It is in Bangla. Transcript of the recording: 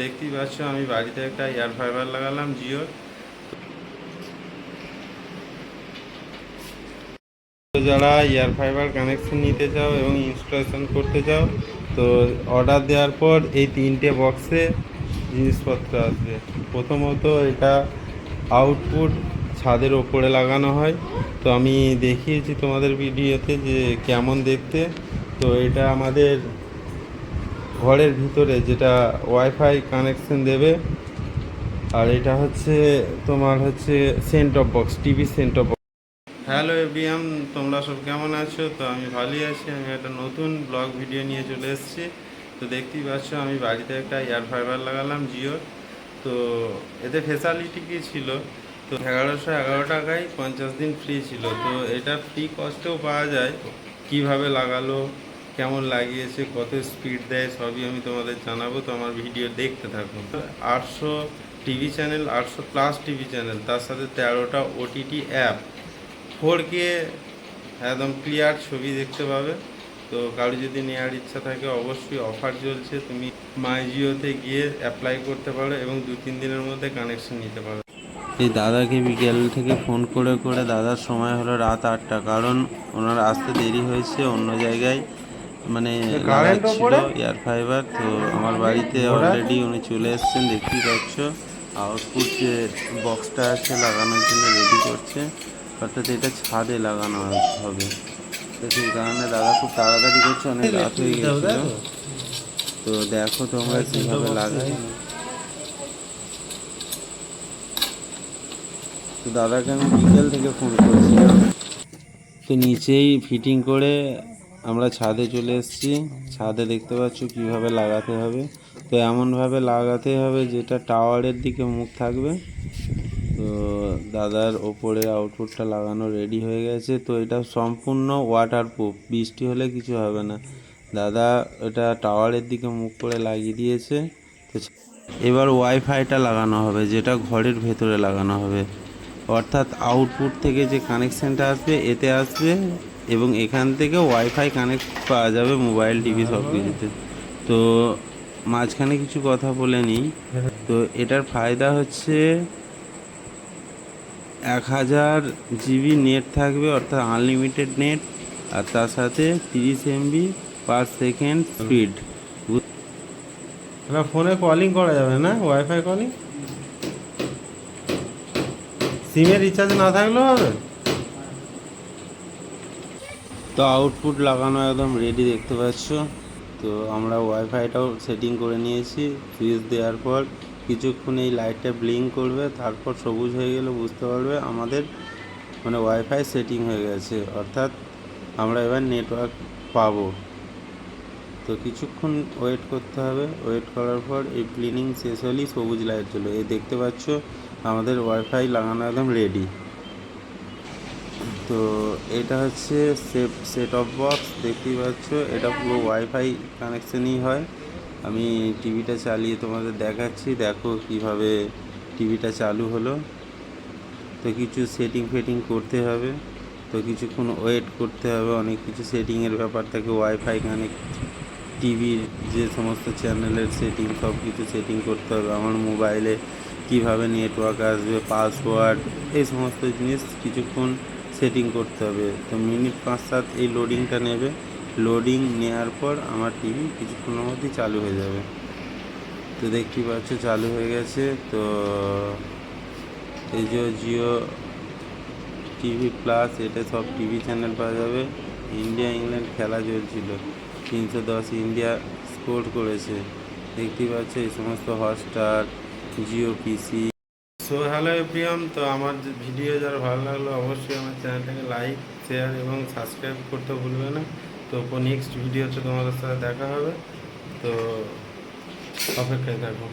দেখতেই পাচ্ছ, আমি বাড়িতে একটা এয়ার ফাইবার লাগালাম জিও তো যারা এয়ার ফাইবার কানেকশন নিতে চাও এবং ইনস্টলেশন করতে চাও, তো অর্ডার দেওয়ার পর এই তিনটে বক্সে জিনিসপত্র আসবে। প্রথমত এটা আউটপুট ছাদের ওপরে লাগানো হয়। তো আমি দেখিয়েছি তোমাদের ভিডিওতে যে কেমন দেখতে। তো এটা আমাদের ঘরের ভিতরে যেটা ওয়াইফাই কানেকশন দেবে, আর এটা হচ্ছে তোমার হচ্ছে set top box, TV set top box. Hello everyone, তোমরা সব কেমন আছো? তো আমি ভালোই আছি, আমি একটা নতুন ব্লগ ভিডিও নিয়ে চলে এসেছি। তো দেখতেই পাচ্ছ, আমি বাড়িতে একটা এয়ার ফাইবার লাগালাম জিও তো এতে ফেসিলিটি কী ছিল? তো এগারোশো এগারো টাকায় পঞ্চাশ দিন ফ্রি ছিল। তো এটা ফ্রি কস্টেও পাওয়া যায়। কীভাবে লাগালো? কেমন লাগিয়েছে, কত স্পিড দেয়, সবই আমি তোমাদের জানাব। তো আমার ভিডিও দেখতে থাকুন আটশো টিভি চ্যানেল আটশো প্লাস টিভি চ্যানেল তার সাথে তেরোটা ওটিটি অ্যাপ ফোর কে একদম ক্লিয়ার ছবি দেখতে পাবে। তো কারও যদি নেওয়ার ইচ্ছা থাকে, অবশ্যই অফার চলছে। তুমি মাই জিওতে গিয়ে অ্যাপ্লাই করতে পারো এবং দু, তিন দিনের মধ্যে কানেকশন নিতে পারো। এই দাদাকে বিকেল থেকে ফোন করে করে দাদার সময় হলো রাত আটটা। কারণ ওনার আসতে দেরি হয়েছে অন্য জায়গায়। মানে এয়ার ফাইবার তো আমার বাড়িতে অলরেডি উনি চলে এসেছেন দেখতেই পাচ্ছ। আউটপুট যে বক্সটা আছে লাগানোর জন্য রেডি করছে। অর্থাৎ এটা ছাদে লাগানো হবে। তো সেই কারণে দাদা খুব তাড়াতাড়ি করছে অনেক রাত হয়ে গেছিল তো? দেখো তোমরা কীভাবে লাগাই তো দাদাকে আমি বিকেল থেকে ফোন করেছিলাম। তো নিচেই ফিটিং করে আমরা ছাদে চলে এসেছি। ছাদে দেখতে পাচ্ছ কীভাবে লাগাতে হবে। তো এমনভাবে লাগাতে হবে যেটা টাওয়ারের দিকে মুখ থাকবে। তো দাদার ওপরে আউটপুটটা লাগানো রেডি হয়ে গেছে। তো এটা সম্পূর্ণ ওয়াটারপ্রুফ বৃষ্টি হলে কিছু হবে না। দাদা এটা টাওয়ারের দিকে মুখ করে লাগিয়ে দিয়েছে। তো এবার ওয়াইফাইটা লাগানো হবে, যেটা ঘরের ভেতরে লাগানো হবে। অর্থাৎ আউটপুট থেকে যে কানেকশানটা আসবে, এতে আসবে এবং এখান থেকে ওয়াইফাই কানেক্ট পাওয়া যাবে মোবাইল টিভি সব কিছুতে। তো মাঝখানে কিছু কথা বলে নিই। তো এটার ফায়দা হচ্ছে এক হাজার জিবি নেট থাকবে অর্থাৎ আনলিমিটেড নেট আর তার সাথে তিরিশ এমবি পার সেকেন্ড স্পিড ফোনে কলিং করা যাবে না ওয়াইফাই কলিং সিমের রিচার্জ না থাকলেও হবে? তো আউটপুট লাগানো একদম রেডি দেখতে পাচ্ছ। তো আমরা ওয়াইফাইটাও সেটিং করে নিয়েছি। সুইচ দেওয়ার পর কিছুক্ষণ এই লাইটটা ব্লিঙ্ক করবে, তারপর সবুজ হয়ে গেলে বুঝতে পারবে আমাদের মানে ওয়াইফাই সেটিং হয়ে গেছে। অর্থাৎ আমরা এবার নেটওয়ার্ক পাবো। তো কিছুক্ষণ ওয়েট করতে হবে। ওয়েট করার পর এই ক্লিনিং শেষ হলেই সবুজ লাইট চলো। এই দেখতে পাচ্ছ, আমাদের ওয়াইফাই লাগানো একদম রেডি তো এটা হচ্ছে সেট সেট অফ বক্স দেখতেই পাচ্ছ, এটা পুরো ওয়াইফাই কানেকশনই হয়। আমি টিভিটা চালিয়ে তোমাদের দেখাচ্ছি, দেখো কীভাবে টিভিটা চালু হলো। তো কিছু সেটিং ফেটিং করতে হবে, তো কিছুক্ষণ ওয়েট করতে হবে, অনেক কিছু সেটিংয়ের ব্যাপার থাকে ওয়াইফাই কানেক্ট টিভির যে সমস্ত চ্যানেলের সেটিং সব কিছু সেটিং করতে হবে। আমার মোবাইলে কীভাবে নেটওয়ার্ক আসবে পাসওয়ার্ড এই সমস্ত জিনিস কিছুক্ষণ সেটিং করতে হবে। তো মিনিট পাঁচ সাত এই লোডিংটা নেবে। লোডিং নেওয়ার পর আমার টিভি কিছুক্ষণের মধ্যেই চালু হয়ে যাবে। তো দেখতেই পাচ্ছ চালু হয়ে গেছে। তো এই যে জিও টিভি প্লাস এটা সব টিভি চ্যানেল পাওয়া যাবে। ইন্ডিয়া ইংল্যান্ড খেলা চলছিল। তিনশো দশ ইন্ডিয়া স্কোর করেছে। দেখতেই পাচ্ছ এই সমস্ত Hotstar Jio PC so hello Priyam তো আমার ভিডিও যারা ভালো লাগল অবশ্যই আমার চ্যানেলটাকে লাইক শেয়ার এবং সাবস্ক্রাইব করতে ভুলবে না। তো নেক্সট ভিডিওতে তোমাদের সাথে দেখা হবে। তো অপেক্ষায় থাকো।